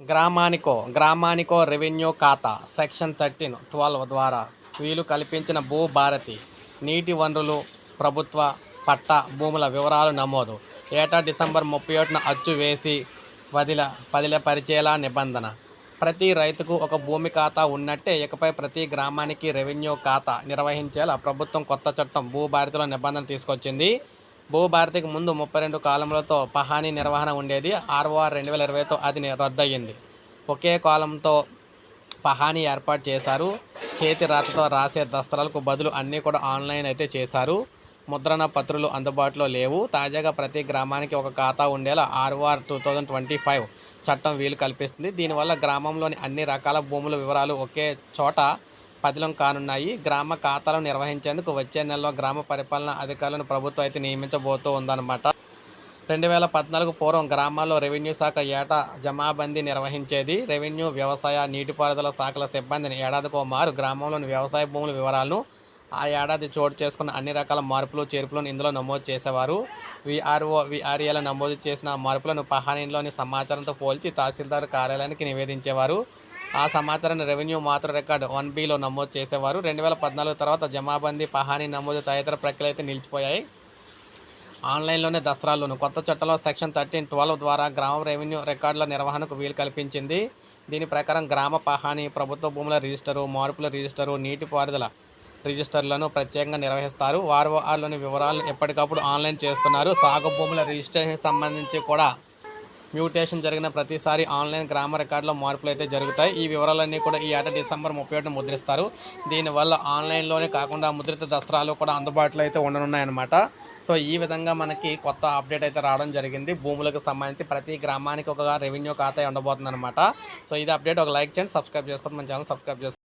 గ్రామానికో గ్రామానికో రెవెన్యూ ఖాతా section thirteen twelve ద్వారా వీలు కల్పించిన భూభారతి నీటి వనరులు ప్రభుత్వ పట్టా భూముల వివరాలు నమోదు. ఏటా డిసెంబర్ ముప్పై ఒకటిన అచ్చు వేసి వదిల పదిలపరిచేలా నిబంధన. ప్రతి రైతుకు ఒక భూమి ఖాతా ఉన్నట్టే ఇకపై ప్రతి గ్రామానికి రెవెన్యూ ఖాతా నిర్వహించేలా ప్రభుత్వం కొత్త చట్టం భూభారతిలో నిబంధన తీసుకొచ్చింది. భూభారతికి ముందు ముప్పై రెండు కాలములతో పహానీ నిర్వహణ ఉండేది. ఆర్ఓఆర్ రెండు వేల ఇరవైతో అది రద్దయింది. ఒకే కాలంతో పహానీ ఏర్పాటు చేశారు. చేతి రాతతో రాసే దస్త్రాలకు బదులు అన్నీ కూడా ఆన్లైన్ అయితే చేశారు. ముద్రణ పత్రులు అందుబాటులో లేవు. తాజాగా ప్రతి గ్రామానికి ఒక ఖాతా ఉండేలా R O R two thousand twenty five చట్టం వీలు కల్పిస్తుంది. దీనివల్ల గ్రామంలోని అన్ని రకాల భూముల వివరాలు ఒకే చోట పదిలం కానున్నాయి. గ్రామ ఖాతాలను నిర్వహించేందుకు వచ్చే నెలలో గ్రామ పరిపాలన అధికారులను ప్రభుత్వం అయితే నియమించబోతూ ఉందన్నమాట. రెండు వేల పద్నాలుగు పూర్వం గ్రామాల్లో రెవెన్యూ శాఖ ఏటా జమాబందీ నిర్వహించేది. రెవెన్యూ వ్యవసాయ నీటిపారుదల శాఖల సిబ్బందిని ఏడాదికో మారు గ్రామంలోని వ్యవసాయ భూముల వివరాలను ఆ ఏడాది చోటు చేసుకున్న అన్ని రకాల మార్పులు చేర్పులను ఇందులో నమోదు చేసేవారు. విఆర్ఓ విఆర్ఏల నమోదు చేసిన మార్పులను పహానీలోని సమాచారంతో పోల్చి తహసీల్దార్ కార్యాలయానికి నివేదించేవారు. ఆ సమాచారాన్ని రెవెన్యూ మాతృ రికార్డు వన్ బిలో నమోదు చేసేవారు. రెండు వేల పద్నాలుగు తర్వాత జమాబందీ పహానీ నమోదు తదితర ప్రక్రియలు అయితే నిలిచిపోయాయి. ఆన్లైన్లోనే దసరాల్లోను కొత్త చట్టంలో సెక్షన్ థర్టీన్ ట్వెల్వ్ ద్వారా గ్రామ రెవెన్యూ రికార్డుల నిర్వహణకు వీలు కల్పించింది. దీని ప్రకారం గ్రామ పహానీ ప్రభుత్వ భూముల రిజిస్టరు మార్పుల రిజిస్టరు నీటిపారుదల రిజిస్టర్లను ప్రత్యేకంగా నిర్వహిస్తారు. వారు వారిలోని వివరాలను ఎప్పటికప్పుడు ఆన్లైన్ చేస్తున్నారు. సాగు భూముల రిజిస్ట్రేషన్ సంబంధించి కూడా మ్యూటేషన్ జరిగిన ప్రతిసారి ఆన్లైన్ గ్రామ రికార్డులో మార్పులు అయితే జరుగుతాయి. ఈ వివరాలన్నీ కూడా ఈ ఏట డిసెంబర్ ముప్పై ఒకటి ముద్రిస్తారు. దీనివల్ల ఆన్లైన్లోనే కాకుండా ముద్రిత దసరాలు కూడా అందుబాటులో అయితే ఉండనున్నాయన్నమాట. సో ఈ విధంగా మనకి కొత్త అప్డేట్ అయితే రావడం జరిగింది. భూములకు సంబంధించి ప్రతి గ్రామానికి ఒక రెవెన్యూ ఖాతా ఉండబోతుంది అనమాట సో ఇది అప్డేట్. ఒక లైక్ చేయండి సబ్స్క్రైబ్ చేసుకోండి. మన ఛానల్ సబ్స్క్రైబ్ చేసుకోండి.